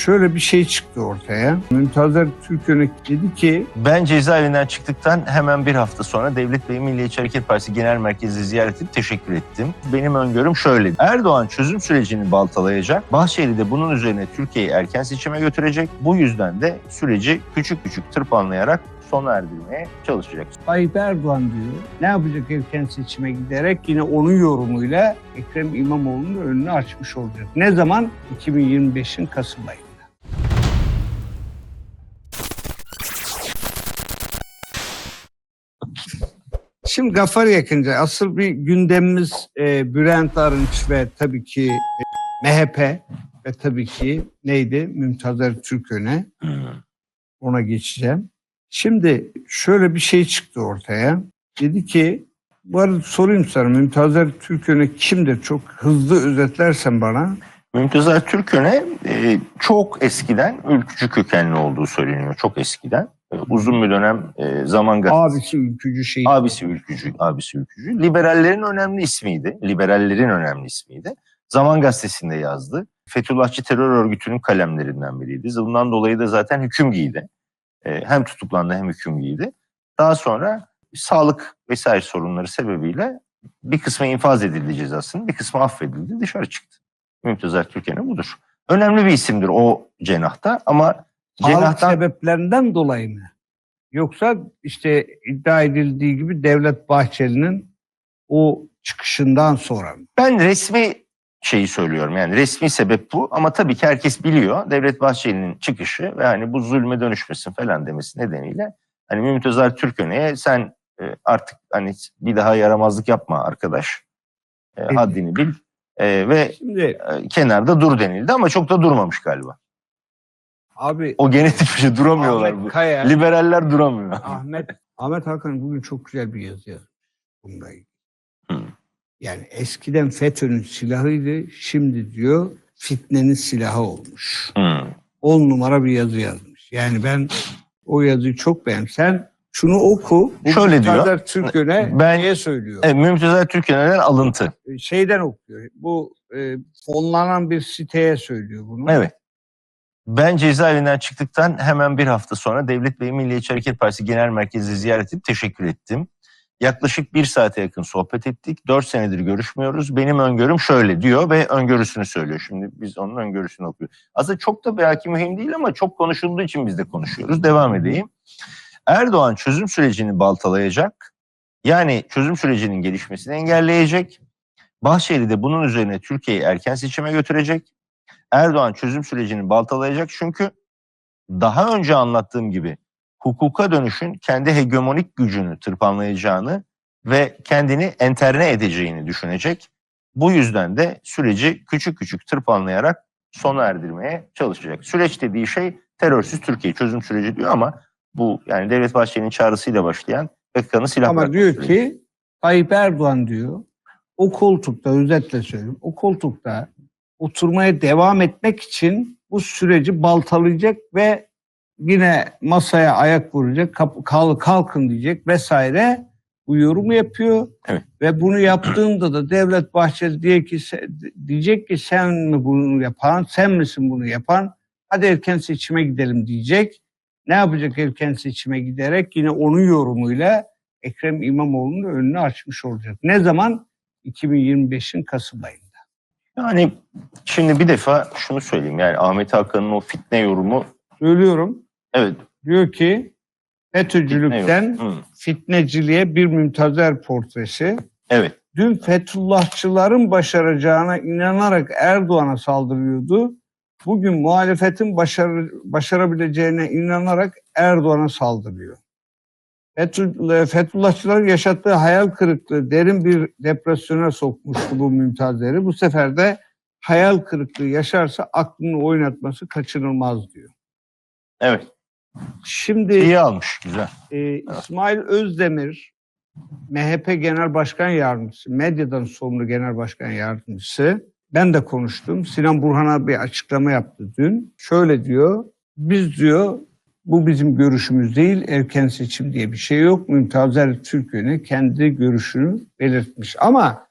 şöyle bir şey çıktı ortaya. Mümtazer Türkönük dedi ki Ben cezaevinden çıktıktan hemen bir hafta sonra Devlet Bey Milliyetçi Hareket Partisi Genel Merkezi'ni ziyaret edip teşekkür ettim. Benim öngörüm şöyle. Erdoğan çözüm sürecini baltalayacak. Bahçeli de bunun üzerine Türkiye'yi erken seçime götürecek. Bu yüzden de süreci küçük küçük tırpanlayarak sona erdirmeye çalışacak. Tayyip Erdoğan diyor ne yapacak erken seçime giderek yine onun yorumuyla Ekrem İmamoğlu'nun önünü açmış olacak. Ne zaman? 2025'in Kasım ayında. Şimdi Gafar yakınca asıl bir gündemimiz e, Bülent Arınç ve tabii ki e, MHP ve tabii ki neydi? Mümtazer Türköne. Ona geçeceğim. Şimdi şöyle bir şey çıktı ortaya. Dedi ki, bu arada sorayım sana Mümtazer Türköne kimdir? Çok hızlı özetlersen bana. Mümtazar Türköne e, çok eskiden ülkücü kökenli olduğu söyleniyor. Çok eskiden. E, uzun bir dönem e, Zaman Gazetesi Abisi ülkücü şey. Abisi ülkücü, abisi ülkücü. Liberallerin önemli ismiydi. Liberallerin önemli ismiydi. Zaman Gazetesi'nde yazdı. Fethullahçı terör örgütünün kalemlerinden biriydi. Bundan dolayı da zaten hüküm giydi. Ee, hem tutuklandı hem hüküm giydi. Daha sonra sağlık vesaire sorunları sebebiyle bir kısmı infaz edildi cezasının, bir kısmı affedildi, dışarı çıktı. Mümtazar Türkan'ı budur. Önemli bir isimdir o cenahta ama Sağlık sebeplerinden dolayı mı? Yoksa işte iddia edildiği gibi Devlet Bahçeli'nin o çıkışından sonra mı? Ben resmi şeyi söylüyorum yani resmi sebep bu ama tabii ki herkes biliyor Devlet Bahçeli'nin çıkışı ve hani bu zulme dönüşmesin falan demesi nedeniyle hani Mümtazar Türköne'ye sen e, artık hani bir daha yaramazlık yapma arkadaş e, haddini bil e, ve Şimdi kenarda dur denildi ama çok da durmamış galiba. Abi O genetik bir şey duramıyorlar Ahmet bu. Kaya, Liberaller duramıyor. Ahmet Ahmet Hakan bugün çok güzel bir yazı yazdı. Bununla ilgili. Hı. Yani eskiden FETÖ'nün silahıydı, şimdi diyor fitnenin silahı olmuş. Hmm. On numara bir yazı yazmış. Yani ben o yazıyı çok beğendim. Sen şunu oku. Şöyle diyor. Türkön'e Ben- niye söylüyor? E, Mümtazar Türköne'den alıntı. Şeyden okuyor. Bu e, fonlanan bir siteye söylüyor bunu. Evet. Ben cezaevinden çıktıktan hemen bir hafta sonra Devlet Bey Milliyetçi Hareket Partisi Genel Merkezi'ni ziyaret edip teşekkür ettim. Yaklaşık bir saate yakın sohbet ettik. Dört senedir görüşmüyoruz. Benim öngörüm şöyle diyor ve öngörüsünü söylüyor. Şimdi biz onun öngörüsünü okuyoruz. Aslında çok da belki mühim değil ama çok konuşulduğu için biz de konuşuyoruz. Devam edeyim. Erdoğan çözüm sürecini baltalayacak. Yani çözüm sürecinin gelişmesini engelleyecek. Bahçeli de bunun üzerine Türkiye'yi erken seçime götürecek. Erdoğan çözüm sürecini baltalayacak çünkü daha önce anlattığım gibi hukuka dönüşün kendi hegemonik gücünü tırpanlayacağını ve kendini enterne edeceğini düşünecek. Bu yüzden de süreci küçük küçük tırpanlayarak sona erdirmeye çalışacak. Süreç dediği şey terörsüz Türkiye çözüm süreci diyor ama bu yani Devlet Bahçeli'nin çağrısıyla başlayan PKK'nın silah Ama diyor süreci. ki Tayyip Erdoğan diyor o koltukta özetle söyleyeyim o koltukta oturmaya devam etmek için bu süreci baltalayacak ve yine masaya ayak vuracak kap- kal- kalkın diyecek vesaire bu yorumu yapıyor. Evet. Ve bunu yaptığında da Devlet Bahçeli diye ki diyecek ki sen mi bunu yapan sen misin bunu yapan hadi erken seçime gidelim diyecek. Ne yapacak erken seçime giderek yine onun yorumuyla Ekrem İmamoğlu'nun önünü açmış olacak. Ne zaman? 2025'in Kasım ayında. Yani şimdi bir defa şunu söyleyeyim yani Ahmet Hakan'ın o fitne yorumu Söylüyorum. evet Diyor ki FETÖ'cülükten Hı, fitneciliğe bir müntazer portresi. evet Dün Fethullahçıların başaracağına inanarak Erdoğan'a saldırıyordu. Bugün muhalefetin başarı, başarabileceğine inanarak Erdoğan'a saldırıyor. Fethullah- Fethullahçıların yaşattığı hayal kırıklığı derin bir depresyona sokmuştu bu mümtazleri. Bu sefer de hayal kırıklığı yaşarsa aklını oynatması kaçınılmaz diyor. evet Şimdi iyi almış güzel. e, İsmail Özdemir, MHP Genel Başkan Yardımcısı, medyadan sorumlu Genel Başkan Yardımcısı. Ben de konuştum. Sinan Burhan'a bir açıklama yaptı dün. Şöyle diyor, biz diyor bu bizim görüşümüz değil, erken seçim diye bir şey yok. Mümtazer Türkön'ü kendi görüşünü belirtmiş. Ama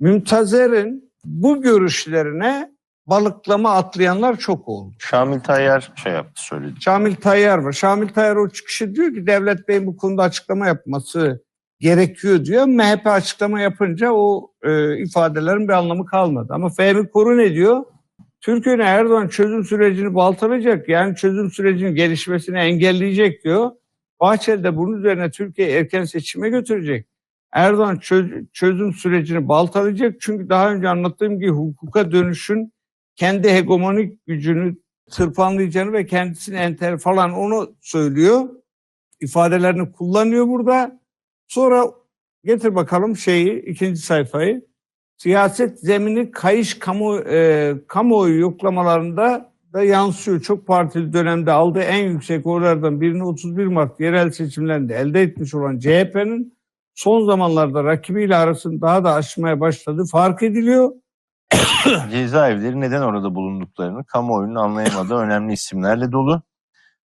Mümtazer'in bu görüşlerine balıklama atlayanlar çok oldu. Şamil Tayyar şey yaptı söyledi. Şamil Tayyar var. Şamil Tayyar o çıkışı diyor ki Devlet Bey'in bu konuda açıklama yapması gerekiyor diyor. MHP açıklama yapınca o e, ifadelerin bir anlamı kalmadı. Ama Fehmi Koru ne diyor? Türkiye'nin Erdoğan çözüm sürecini baltalayacak. Yani çözüm sürecinin gelişmesini engelleyecek diyor. Bahçeli de bunun üzerine Türkiye erken seçime götürecek. Erdoğan çöz- çözüm sürecini baltalayacak. Çünkü daha önce anlattığım gibi hukuka dönüşün kendi hegemonik gücünü tırpanlayacağını ve kendisini enter falan onu söylüyor. İfadelerini kullanıyor burada. Sonra getir bakalım şeyi ikinci sayfayı. Siyaset zemini kayış kamu e, kamuoyu yoklamalarında da yansıyor. Çok partili dönemde aldığı en yüksek oylardan birini 31 Mart yerel seçimlerinde elde etmiş olan CHP'nin son zamanlarda rakibiyle arasını daha da aşmaya başladığı fark ediliyor. Cezaevleri neden orada bulunduklarını kamuoyunun anlayamadığı önemli isimlerle dolu.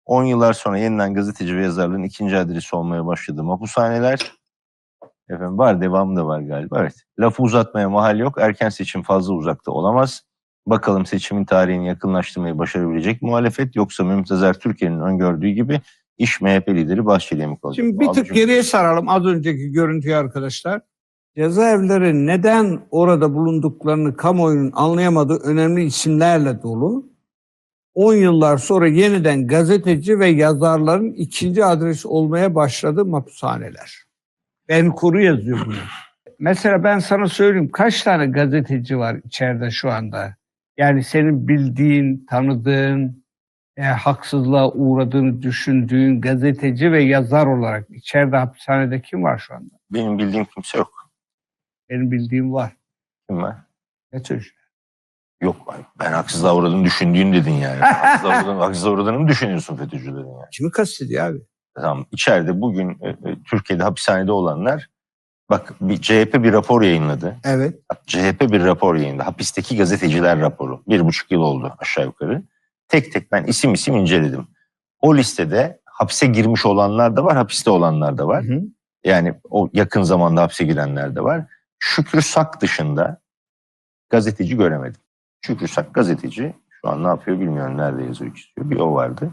10 yıllar sonra yeniden gazeteci ve yazarlığın ikinci adresi olmaya başladı mahpushaneler. Efendim var devamı da var galiba. Evet. Lafı uzatmaya mahal yok. Erken seçim fazla uzakta olamaz. Bakalım seçimin tarihini yakınlaştırmayı başarabilecek muhalefet yoksa Mümtazer Türkiye'nin öngördüğü gibi iş MHP lideri Bahçeli'ye mi kalacak? Şimdi bir tık Abicim, geriye saralım az önceki görüntüyü arkadaşlar. Cezaevleri neden orada bulunduklarını kamuoyunun anlayamadığı önemli isimlerle dolu. 10 yıllar sonra yeniden gazeteci ve yazarların ikinci adresi olmaya başladı mahpushaneler. Ben kuru yazıyor bunu. Mesela ben sana söyleyeyim kaç tane gazeteci var içeride şu anda? Yani senin bildiğin, tanıdığın, e, haksızlığa uğradığını düşündüğün gazeteci ve yazar olarak içeride hapishanede kim var şu anda? Benim bildiğim kimse yok. Benim bildiğim var. Kim var? FETÖ'cü. Yok ben haksızlığa uğradığını düşündüğün dedin yani. haksızlığa uğradığını, haksızlığa uğradığını mı düşünüyorsun FETÖ'cülerin yani? Kimi kastediyor abi? Tamam içeride bugün e, e, Türkiye'de hapishanede olanlar bak bir CHP bir rapor yayınladı. Evet. Bak, CHP bir rapor yayınladı. Hapisteki gazeteciler raporu. Bir buçuk yıl oldu aşağı yukarı. Tek tek ben isim isim inceledim. O listede hapse girmiş olanlar da var, hapiste olanlar da var. Hı hı. Yani o yakın zamanda hapse girenler de var. Şükrü Sak dışında gazeteci göremedim. Şükrü Sak gazeteci. Şu an ne yapıyor bilmiyorum. Nerede yazıyor istiyor. Bir o vardı.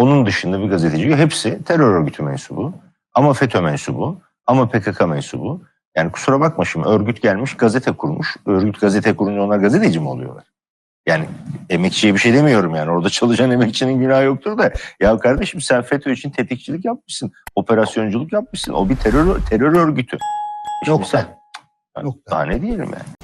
Onun dışında bir gazeteci. yok. Hepsi terör örgütü mensubu. Ama FETÖ mensubu. Ama PKK mensubu. Yani kusura bakma şimdi örgüt gelmiş gazete kurmuş. Örgüt gazete kurunca onlar gazeteci mi oluyorlar? Yani emekçiye bir şey demiyorum yani. Orada çalışan emekçinin günahı yoktur da. Ya kardeşim sen FETÖ için tetikçilik yapmışsın. Operasyonculuk yapmışsın. O bir terör terör örgütü. Şimdi Nokta. sen- Nokta. Daha ne diyelim yani.